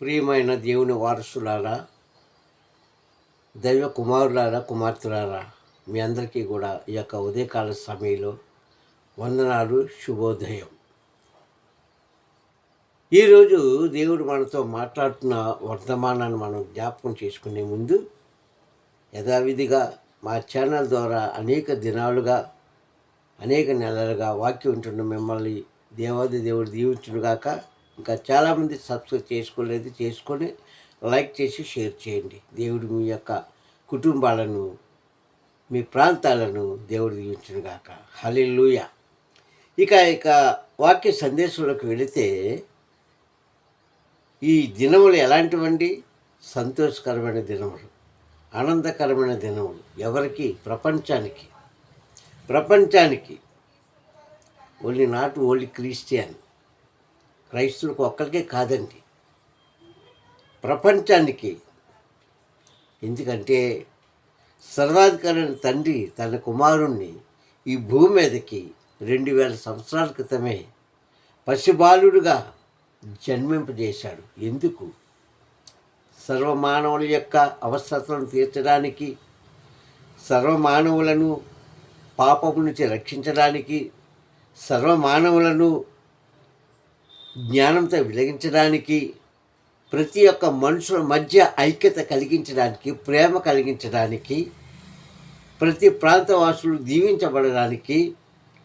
ప్రియమైన దేవుని వారసులారా దైవ కుమారులారా కుమార్తెలారా మీ అందరికీ కూడా ఈ యొక్క ఉదయకాల సమయంలో వందనాలు శుభోదయం. ఈరోజు దేవుడు మనతో మాట్లాడుతున్న వర్తమానాన్ని మనం జ్ఞాపకం చేసుకునే ముందు యథావిధిగా మా ఛానల్ ద్వారా అనేక దినాలుగా అనేక నెలలుగా వాక్యం ఉంటున్న మిమ్మల్ని దేవాది దేవుడు దీవించుడుగాక ఇంకా చాలామంది సబ్స్క్రైబ్ చేసుకోలేదు. చేసుకొని లైక్ చేసి షేర్ చేయండి. దేవుడు మీ యొక్క కుటుంబాలను మీ ప్రాంతాలను దేవుడు దీవించుడుగాక హలిలుయ ఇక ఇక వాక్య సందేశంలోకి వెళితే ఈ దినములు ఎలాంటివండి? సంతోషకరమైన దినములు ఆనందకరమైన దినములు ఎవరికి? ప్రపంచానికి. ప్రపంచానికి. Only not only Christian. క్రైస్తవులకు ఒక్కరికే కాదండి. ప్రపంచానికి. ఎందుకంటే సర్వాధికారైన తండ్రి తన కుమారుణ్ణి ఈ భూమి మీదకి రెండు వేల సంవత్సరాల క్రితమే పసిబాలుడుగా జన్మింపజేశాడు. ఎందుకు? సర్వమానవుల యొక్క అవసరతలను తీర్చడానికి సర్వమానవులను పాపం నుంచి రక్షించడానికి సర్వమానవులను జ్ఞానంతో వెలిగించడానికి ప్రతి ఒక్క మనుషుల మధ్య ఐక్యత కలిగించడానికి ప్రేమ కలిగించడానికి ప్రతి ప్రాంతవాసులు దీవించబడడానికి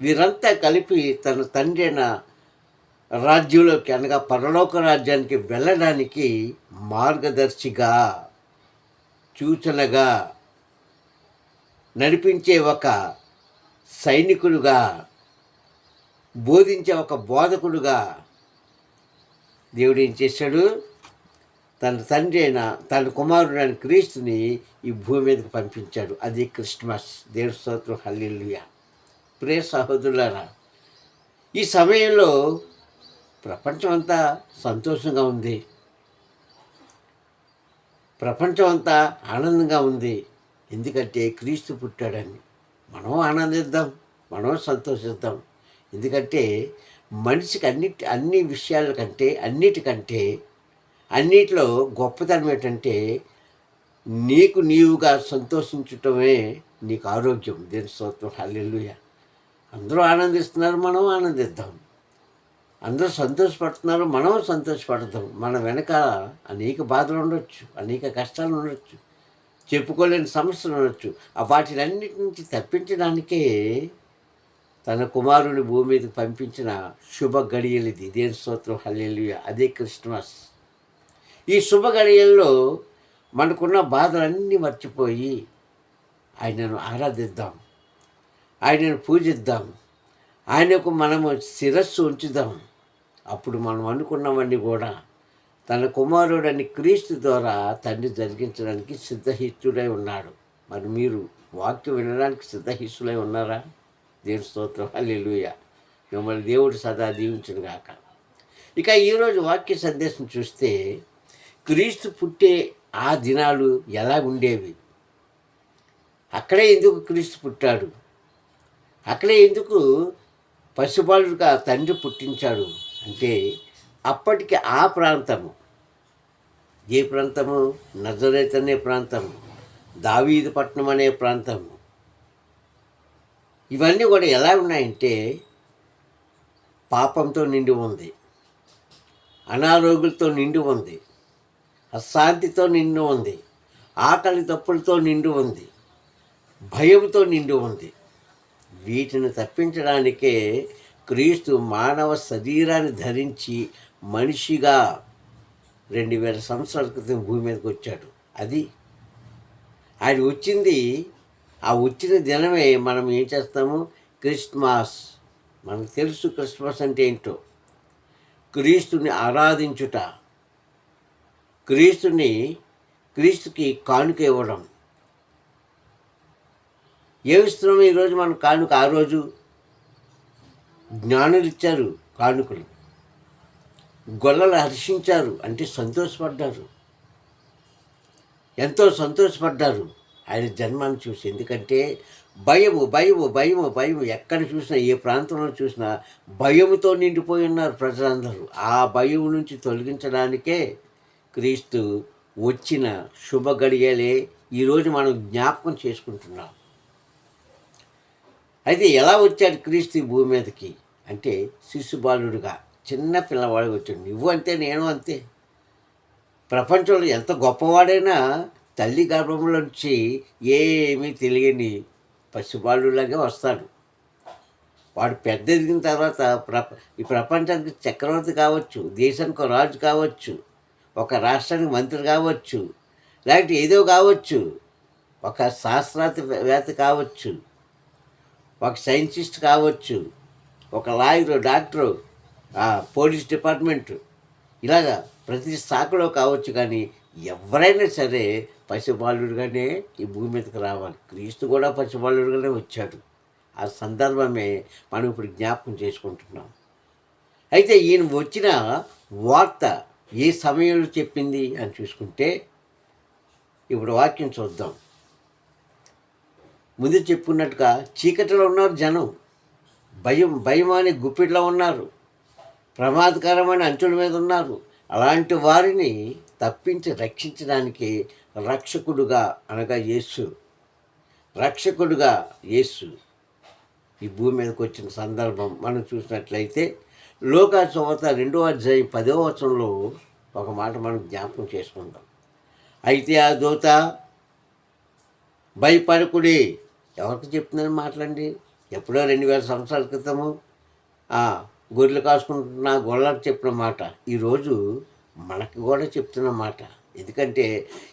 వీరంతా కలిపి తన తండ్రి అయిన రాజ్యంలోకి అనగా పరలోక రాజ్యానికి వెళ్ళడానికి మార్గదర్శిగా సూచనగా నడిపించే ఒక సైనికుడుగా బోధించే ఒక బోధకుడుగా దేవుడు ఏం చేశాడు? తన తండ్రి అయిన తన కుమారుడు అయిన క్రీస్తుని ఈ భూమి మీదకి పంపించాడు. అది క్రిస్మస్. దేవుడి స్తోత్రం. హల్లిల్లుయ ప్రే సహోదరులారా ఈ సమయంలో ప్రపంచం అంతా సంతోషంగా ఉంది. ప్రపంచం అంతా ఆనందంగా ఉంది. ఎందుకంటే క్రీస్తు పుట్టాడని. మనం ఆనందిద్దాం. మనం సంతోషిద్దాం. ఎందుకంటే మనిషికి అన్నిటి అన్ని విషయాల కంటే అన్నిటికంటే అన్నిటిలో గొప్పతనం ఏంటంటే నీకు నీవుగా సంతోషించటమే నీకు ఆరోగ్యం. దేని స్తోత్రం. హల్లెలూయ. అందరూ ఆనందిస్తున్నారు మనం ఆనందిద్దాం. అందరూ సంతోషపడుతున్నారు మనం సంతోషపడతాం మన వెనక అనేక బాధలు ఉండొచ్చు అనేక కష్టాలు ఉండొచ్చు చెప్పుకోలేని సమస్యలు ఉండొచ్చు. వాటిలన్నిటి నుంచి తప్పించడానికే తన కుమారుని భూమి మీదకి పంపించిన శుభ గడియలు ఇది. దేని స్తోత్రం? హల్లెలూయ. అదే క్రిస్మస్. ఈ శుభ గడియల్లో మనకున్న బాధలన్నీ మర్చిపోయి ఆయనను ఆరాధిద్దాం. ఆయనను పూజిద్దాం. ఆయనకు మనము శిరస్సు ఉంచుదాం. అప్పుడు మనం అనుకున్నవన్నీ కూడా తన కుమారుడని క్రీస్తు ద్వారా తండ్రి జరిగించడానికి సిద్ధహిస్తుడై ఉన్నాడు. మరి మీరు వాక్యం వినడానికి సిద్ధహిస్తులై ఉన్నారా? దేవుడి స్తోత్రం. అల్లెలుయ మిమ్మల్ని దేవుడు సదా దీవించను గాక. ఇక ఈరోజు వాక్య సందేశం చూస్తే క్రీస్తు పుట్టే ఆ దినాలు ఎలా ఉండేవి అక్కడే ఎందుకు క్రీస్తు పుట్టాడు? అక్కడే ఎందుకు పశుపాలుడుగా తండ్రి పుట్టించాడు? అంటే అప్పటికి ఆ ప్రాంతము. ఏ ప్రాంతము? నజరేత్ అనే ప్రాంతము. దావీదు పట్నం అనే ప్రాంతము. ఇవన్నీ కూడా ఎలా ఉన్నాయంటే పాపంతో నిండి ఉంది అనారోగ్యంతో నిండి ఉంది అశాంతితో నిండి ఉంది ఆకలి తప్పులతో నిండి ఉంది భయంతో నిండి ఉంది. వీటిని తప్పించడానికే క్రీస్తు మానవ శరీరాన్ని ధరించి మనిషిగా రెండు వేల సంవత్సరాల క్రితం భూమి మీదకి వచ్చాడు. అది ఆయన వచ్చింది ఆ వచ్చిన దినమే మనం ఏం చేస్తాము? క్రిస్మస్. మనకు తెలుసు క్రిస్మస్ అంటే ఏంటో. క్రీస్తుని ఆరాధించుట. క్రీస్తుని క్రీస్తుకి కానుక ఇవ్వడం. ఏమిస్తున్నాము ఈరోజు మనం కానుక? ఆ రోజు జ్ఞానులు ఇచ్చారు కానుకలు. గొల్లలు హర్షించారు అంటే సంతోషపడ్డారు. ఎంతో సంతోషపడ్డారు. ఆయన జన్మాన్ని చూసి ఎందుకంటే భయము భయము భయము భయము. ఎక్కడ చూసినా ఏ ప్రాంతంలో చూసినా భయముతో నిండిపోయి ఉన్నారు ప్రజలందరూ. ఆ భయం నుంచి తొలగించడానికే క్రీస్తు వచ్చిన శుభ గడియలే ఈరోజు మనం జ్ఞాపకం చేసుకుంటున్నాం. అయితే ఎలా వచ్చాడు క్రీస్తు ఈ భూమి మీదకి? అంటే శిశుబాలుడుగా చిన్న పిల్లవాడు వచ్చాడు. నువ్వు అంతే నేను అంతే. ప్రపంచంలో ఎంత గొప్పవాడైనా తల్లి గర్భంలోంచి ఏమీ తెలియని పసిబాలులాగా వస్తాడు. వాడు పెద్ద ఎదిగిన తర్వాత ప్రప ఈ ప్రపంచానికి చక్రవర్తి కావచ్చు దేశానికి ఒక రాజు కావచ్చు ఒక రాష్ట్రానికి మంత్రి కావచ్చు లేకపోతే ఏదో కావచ్చు ఒక శాస్త్రవేత్త కావచ్చు ఒక సైంటిస్ట్ కావచ్చు ఒక లాయరు డాక్టరు పోలీస్ డిపార్ట్మెంట్ ఇలాగా ప్రతి శాఖలో కావచ్చు కానీ ఎవరైనా సరే పసిబాలుడుగానే ఈ భూమి మీదకి రావాలి. క్రీస్తు కూడా పసిబాలుడుగానే వచ్చాడు. ఆ సందర్భమే మనం ఇప్పుడు జ్ఞాపకం చేసుకుంటున్నాం. అయితే ఈయన వచ్చిన వార్త ఏ సమయంలో చెప్పింది అని చూసుకుంటే ఇప్పుడు వాక్యం చూద్దాం. ముందు చెప్పుకున్నట్టుగా చీకటిలో ఉన్నారు జనం. భయం భయం అనే గుప్పిట్లో ఉన్నారు. ప్రమాదకరమైన అంచుల మీద ఉన్నారు. అలాంటి వారిని తప్పించి రక్షించడానికి రక్షకుడుగా అనగా యేసు. రక్షకుడుగా యేసు. ఈ భూమి మీదకి వచ్చిన సందర్భం మనం చూసినట్లయితే లోకా చోత రెండో అధ్యాయం పదో వచనంలో ఒక మాట మనం జ్ఞాపకం చేసుకుందాం. అయితే ఆ దూత భయపడకుడి. ఎవరికి చెప్తున్నాను మాట్లాడి? ఎప్పుడో రెండు వేల సంవత్సరాల క్రితము గొర్రెలు కాసుకుంటున్న గొర్రెలకు చెప్పిన మాట. ఈరోజు మనకు కూడా చెప్తున్న మాట. ఎందుకంటే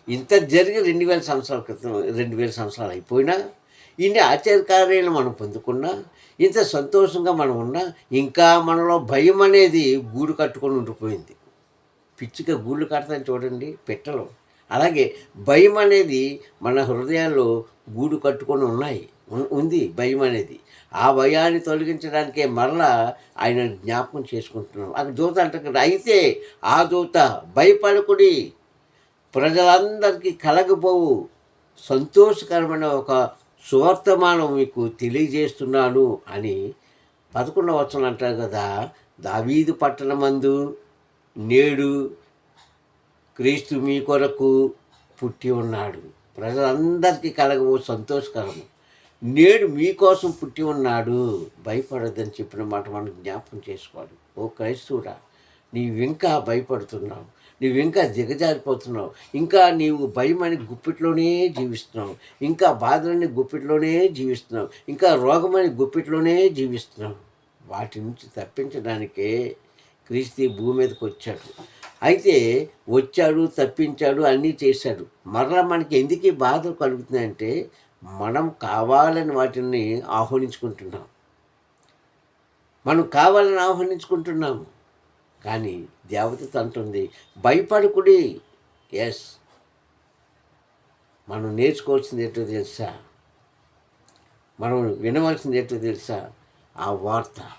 ఇంత జరిగి రెండు వేల సంవత్సరాల క్రితం రెండు వేల సంవత్సరాలు అయిపోయినా ఇన్ని ఆశ్చర్యకార్యాలు మనం పొందుకున్నా ఇంత సంతోషంగా మనం ఉన్నా ఇంకా మనలో భయం అనేది గూడు కట్టుకొని ఉండిపోయింది. పిచ్చిగా గూళ్ళు కడతాను చూడండి పెట్టలు. అలాగే భయం అనేది మన హృదయాల్లో గూడు కట్టుకొని ఉన్నాయి. ఉంది భయం అనేది. ఆ భయాన్ని తొలగించడానికే మరలా ఆయన జ్ఞాపకం చేసుకుంటున్నాం. అక్కడ దూత అంటే అయితే ఆ దూత భయపడకుడి. ప్రజలందరికీ కలగబోవు. సంతోషకరమైన ఒక సువర్తమానం మీకు తెలియజేస్తున్నాను అని పదకొండవ వచనం అంటారు కదా. దావీదు పట్టణమందు నేడు క్రీస్తు మీ కొరకు పుట్టి ఉన్నాడు. ప్రజలందరికీ కలగబో సంతోషకరము. నేడు మీకోసం పుట్టి ఉన్నాడు. భయపడొద్దని చెప్పిన మాట మనం జ్ఞాపకం చేసుకోవాలి. ఓ క్రైస్తవుడా నీవింకా భయపడుతున్నావు. నీవింకా దిగజారిపోతున్నావు. ఇంకా నీవు భయం అని గుప్పిట్లోనే జీవిస్తున్నావు. ఇంకా బాధలని గుప్పిట్లోనే జీవిస్తున్నావు. ఇంకా రోగమని గుప్పిట్లోనే జీవిస్తున్నావు. వాటి నుంచి తప్పించడానికే క్రీస్తు భూమి మీదకి వచ్చాడు. అయితే వచ్చాడు తప్పించాడు అన్నీ చేశాడు. మరలా మనకి ఎందుకు బాధలు బాధ కలుగుతుందంటే మనం కావాలని వాటిని ఆహ్వానించుకుంటున్నాం. మనం కావాలని ఆహ్వానించుకుంటున్నాము. కానీ దేవత అంటుంది భయపడకుడి. ఎస్ మనం నేర్చుకోవాల్సింది ఏంటో తెలుసా? మనం వినవలసింది ఏంటో తెలుసా? ఆ వార్త.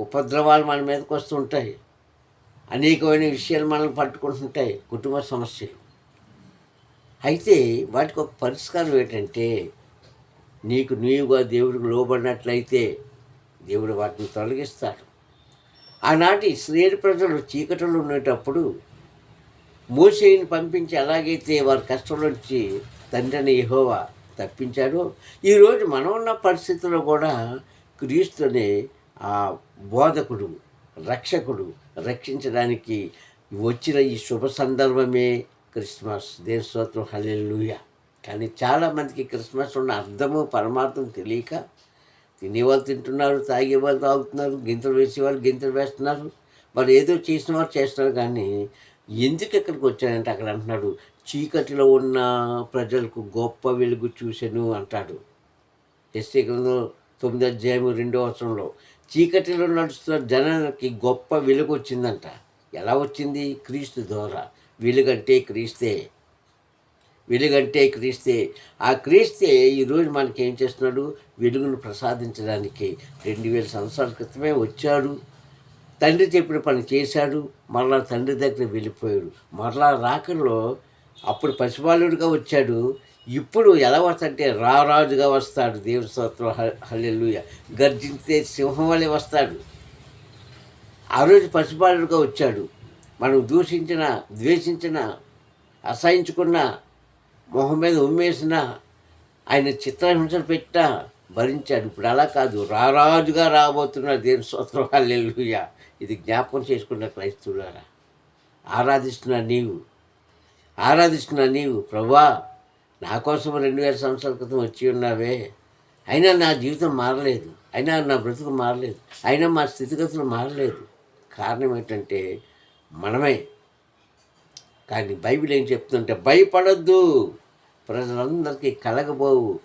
ఉపద్రవాలు మన మీదకి వస్తుంటాయి అనేకమైన విషయాలు మనల్ని పట్టుకుంటుంటాయి కుటుంబ సమస్యలు. అయితే వాటికి ఒక పరిష్కారం ఏంటంటే నీకు నీవుగా దేవుడికి లోబడినట్లయితే దేవుడు వాటిని తొలగిస్తాడు. ఆనాటి ఇస్రాయేల్ ప్రజలు చీకటిలో ఉండేటప్పుడు మోసేని పంపించి ఎలాగైతే వారి కష్టంలోంచి తండ్రిని యెహోవా తప్పించాడో ఈరోజు మనం ఉన్న పరిస్థితుల్లో కూడా క్రీస్తునే ఆ బోధకుడు రక్షకుడు రక్షించడానికి వచ్చిన ఈ శుభ సందర్భమే క్రిస్మస్ దేశోత్రం హల్లెలూయా. కానీ చాలామందికి క్రిస్మస్ ఉన్న అర్థము పరమార్థం తెలియక తినేవాళ్ళు తింటున్నారు తాగేవాళ్ళు తాగుతున్నారు గింతలు వేసేవాళ్ళు గింతలు వేస్తున్నారు. మరి ఏదో చేసిన వారు చేస్తున్నారు కానీ ఎందుకు ఇక్కడికి వచ్చానంటే అక్కడ అంటున్నాడు చీకటిలో ఉన్న ప్రజలకు గొప్ప వెలుగు చూశాను అంటాడు. ఎస్టీ గ్రంథం తొమ్మిది అధ్యాయం రెండో అవసరంలో చీకటిలో నడుస్తున్న జనానికి గొప్ప వెలుగు వచ్చిందంట. ఎలా వచ్చింది? క్రీస్తు ద్వారా. వెలుగంటే క్రీస్తే. వెలుగంటే క్రీస్తే. ఆ క్రీస్తే ఈరోజు మనకి ఏం చేస్తున్నాడు? వెలుగును ప్రసాదించడానికి రెండు వేల సంవత్సరాల క్రితమే వచ్చాడు. తండ్రి చెప్పిన పని చేశాడు. మరలా తండ్రి దగ్గర వెళ్ళిపోయాడు. మరలా రాకల్లో అప్పుడు పసిబాలుడిగా వచ్చాడు. ఇప్పుడు ఎలా వస్తాడంటే రారాజుగా వస్తాడు. దేవుని స్తోత్రం. గర్జించే సింహం వలె వస్తాడు. ఆ రోజు పసిబాలుడిగా వచ్చాడు. మనం దూషించిన ద్వేషించిన అసహించుకున్న మొహం మీద ఉమ్మేసిన ఆయన చిత్రహింసలు పెట్టినా భరించాడు. ఇప్పుడు అలా కాదు. రారాజుగా రాబోతున్నాడు దేని స్తోత్రం. హల్లెలూయ. ఇది జ్ఞాపకం చేసుకున్న క్రైస్తవులారా. ఆరాధిస్తున్న నీవు. ఆరాధిస్తున్న నీవు. ప్రభా నా కోసం రెండు వేల సంవత్సరాల క్రితం వచ్చి ఉన్నావే. అయినా నా జీవితం మారలేదు. అయినా నా బ్రతుకు మారలేదు. అయినా మా స్థితిగతులు మారలేదు. కారణం ఏంటంటే మనమే. కానీ బైబిల్ ఏం చెప్తుందంటే భయపడద్దు. ప్రజలందరికీ కలగబోవు.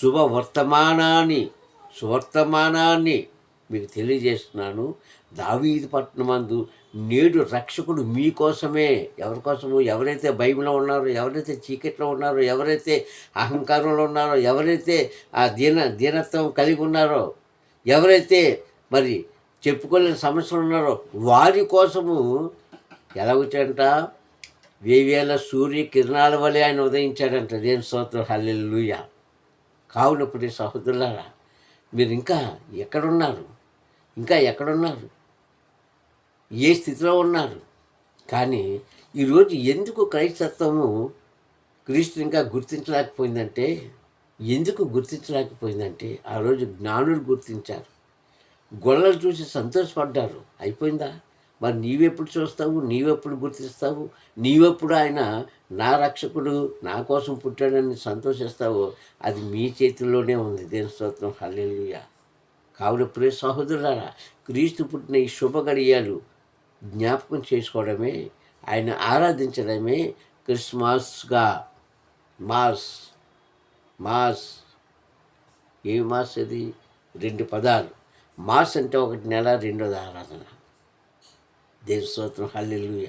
శుభ వర్తమానాన్ని సువర్తమానాన్ని మీకు తెలియజేస్తున్నాను. దావీది పట్టణమందు నేడు రక్షకుడు మీకోసమే. ఎవరి కోసము? ఎవరైతే భయంలో ఉన్నారో ఎవరైతే చీకట్లో ఉన్నారో ఎవరైతే అహంకారంలో ఉన్నారో ఎవరైతే ఆ దీన దీనత్వం కలిగి ఉన్నారో ఎవరైతే మరి చెప్పుకోలేని సమస్యలు ఉన్నారో. వారి కోసము ఎలా వచ్చాడంట వేవేల సూర్య కిరణాల వలె ఆయన ఉదయించాడంట. దేని స్తోత్రం? హల్లెల్లుయ కావున ఇప్పుడు సహోదరులారా మీరు ఇంకా ఎక్కడున్నారు? ఇంకా ఎక్కడున్నారు? ఏ స్థితిలో ఉన్నారు? కానీ ఈరోజు ఎందుకు క్రైస్తత్వము క్రీస్తు ఇంకా గుర్తించలేకపోయిందంటే ఎందుకు గుర్తించలేకపోయిందంటే ఆ రోజు జ్ఞానులు గుర్తించారు. గొల్లలు చూసి సంతోషపడ్డారు. అయిపోయిందా? మరి నీవెప్పుడు చూస్తావు? నీవెప్పుడు గుర్తిస్తావు? నీవెప్పుడు ఆయన నా రక్షకుడు నా కోసం పుట్టాడని సంతోషిస్తావో అది మీ చేతుల్లోనే ఉంది. దేని స్తోత్రం. హల్లెలూయా. కావున ప్రియ సహోదరులారా క్రీస్తు పుట్టిన ఈ శుభగడియాలు జ్ఞాపకం చేసుకోవడమే ఆయన ఆరాధించడమే క్రిస్మస్గా. మాస్. మాస్. ఏ మాస్ అది? రెండు పదాలు. మార్చ్ అంటే ఒకటి నెల రెండోది ఆరాధన. దేవ స్తోత్రం హల్లెలూయ.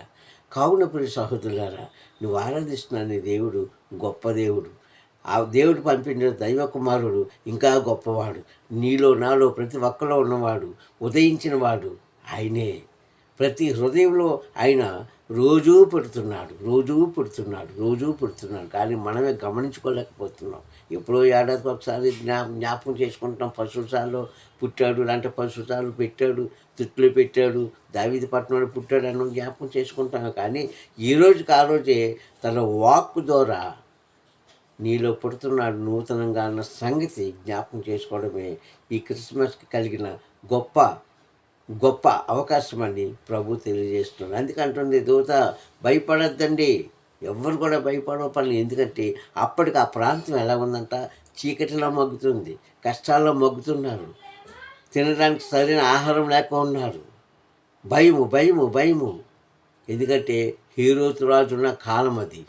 కావున ప్రియ సహోదరులారా నువ్వు ఆరాధిస్తున్నాను దేవుడు గొప్ప దేవుడు. ఆ దేవుడు పంపిన దైవ కుమారుడు ఇంకా గొప్పవాడు. నీలో నాలో ప్రతి ఒక్కలో ఉన్నవాడు ఉదయించిన వాడు ఆయనే. ప్రతి హృదయంలో ఆయన రోజూ పుడుతున్నాడు రోజూ పుడుతున్నాడు రోజూ పుడుతున్నాడు. కానీ మనమే గమనించుకోలేకపోతున్నాం. ఎప్పుడో ఏడాదికి ఒకసారి జ్ఞా జ్ఞాపకం చేసుకుంటాం. పశుశాలలో పుట్టాడు అంటే పశుసాలు పెట్టాడు తిట్లు పెట్టాడు దావిది పట్టణంలో పుట్టాడు అని జ్ఞాపకం చేసుకుంటాం. కానీ ఈ రోజుకి ఆ రోజే తన వాక్ ద్వారా నీలో పుడుతున్నాడు నూతనంగా అన్న సంగతి జ్ఞాపకం చేసుకోవడమే ఈ క్రిస్మస్కి కలిగిన గొప్ప గొప్ప అవకాశం అని ప్రభు తెలియజేస్తున్నాడు. అందుకంటుంది దూత భయపడద్దండి. ఎవ్వరు కూడా భయపడవ పని ఎందుకంటే అప్పటికి ఆ ప్రాంతం ఎలా ఉందంట? చీకటిలో మగ్గుతుంది కష్టాల్లో మగ్గుతున్నారు తినడానికి సరైన ఆహారం లేక ఉన్నారు. భయము భయము భయము. ఎందుకంటే హీరోతు రాజు ఉన్న కాలం అది.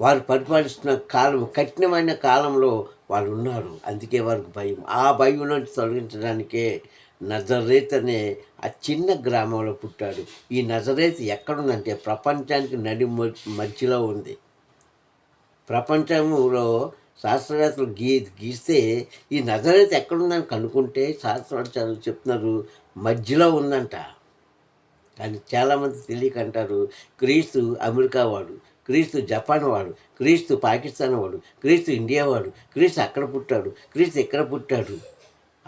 వారు పరిపాలిస్తున్న కాలం కఠినమైన కాలంలో వాళ్ళు ఉన్నారు. అందుకే వారికి భయం. ఆ భయం నుంచి తొలగించడానికే నజరేత్ అనే ఆ చిన్న గ్రామంలో పుట్టాడు. ఈ నజరేత్ ఎక్కడుందంటే ప్రపంచానికి నడి మ- మధ్యలో ఉంది. ప్రపంచంలో శాస్త్రవేత్తలు గీ గీస్తే ఈ నజరేత్ ఎక్కడుందని కనుక్కుంటే శాస్త్రవేత్తలు చెప్తున్నారు మధ్యలో ఉందంట. కానీ చాలామంది తెలియక అంటారు క్రీస్తు అమెరికా వాడు క్రీస్తు జపాన్ వాడు క్రీస్తు పాకిస్తాన్ వాడు క్రీస్తు ఇండియా వాడు క్రీస్తు అక్కడ పుట్టాడు క్రీస్తు ఇక్కడ పుట్టాడు.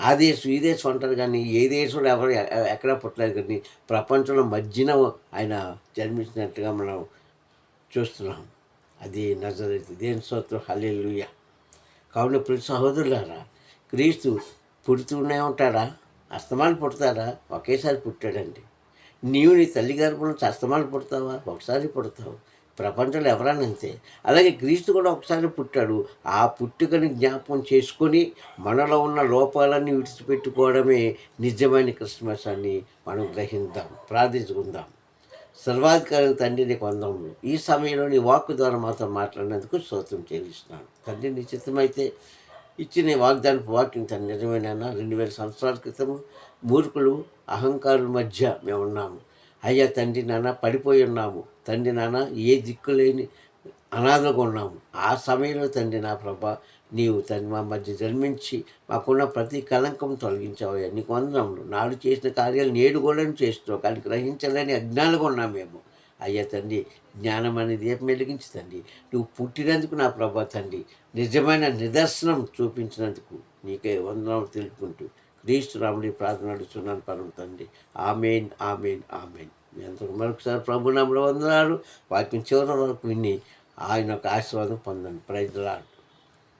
ఆ దేశం ఈ దేశం అంటారు కానీ ఏ దేశంలో ఎవరు ఎక్కడ పుట్టలేదు కానీ ప్రపంచంలో మధ్యన ఆయన జన్మించినట్టుగా మనం చూస్తున్నాం. అది నజరైతే దేని స్తోత్రం? హల్లెలూయ. కావున ప్రతి సహోదరులారా క్రీస్తు పుడుతూనే ఉంటాడా? అస్తమాలు పుడతాడా? ఒకేసారి పుట్టాడండి. నీవు నీ తల్లి గర్భంలో అస్తమాలు పుడతావా? ఒకసారి పుడతావు. ప్రపంచంలో ఎవరైనా అంతే. అలాగే క్రీస్తు కూడా ఒకసారి పుట్టాడు. ఆ పుట్టుకని జ్ఞాపకం చేసుకొని మనలో ఉన్న లోపాలన్నీ విడిచిపెట్టుకోవడమే నిజమైన క్రిస్మస్ అని మనం గ్రహిద్దాం ప్రార్థించుకుందాం. సర్వాధికారి తండ్రి నీకు వందములు ఈ సమయంలో నీ వాక్ ద్వారా మాతో మాట్లాడినందుకు స్తోత్రం చెల్లిస్తున్నాను. తండ్రి నిశ్చితమైతే ఇచ్చిన వాగ్దాన వాక్యం తన నిజమైన రెండు వేల సంవత్సరాల క్రితము మూర్ఖులు అహంకారుల మధ్య మేము ఉన్నాము అయ్యా తండ్రి నాన్న పడిపోయి ఉన్నాము. తండ్రి నాన్న ఏ దిక్కు లేని అనాథగా ఉన్నాము. ఆ సమయంలో తండ్రి నా ప్రభా నీవు తండ్రి మా మధ్య జన్మించి మాకున్న ప్రతి కలంకం తొలగించావయ్యా నీకు వందనములు. నాడు చేసిన కార్యాలు నేడు కూడా చేస్తున్నావు. కానీ గ్రహించలేని అజ్ఞానంగా ఉన్నాం మేము. అయ్యా తండ్రి జ్ఞానం అనే దీపం వెలిగించి తండ్రి? నువ్వు పుట్టినందుకు నా ప్రభా తండ్రి. నిజమైన నిదర్శనం చూపించినందుకు నీకే వందనం తెలుపుకుంటూ క్రీస్తు రాముడి ప్రార్థన నడుస్తున్నాను పరం తండ్రి. Amen amen amen. ఎంతకు మరొకసారి ప్రభు నమ్మడం వందనాలు. వాక్యం చివరి వరకు విని ఆయన యొక్క ఆశీర్వాదం పొందండి. ప్రైజ్లాడు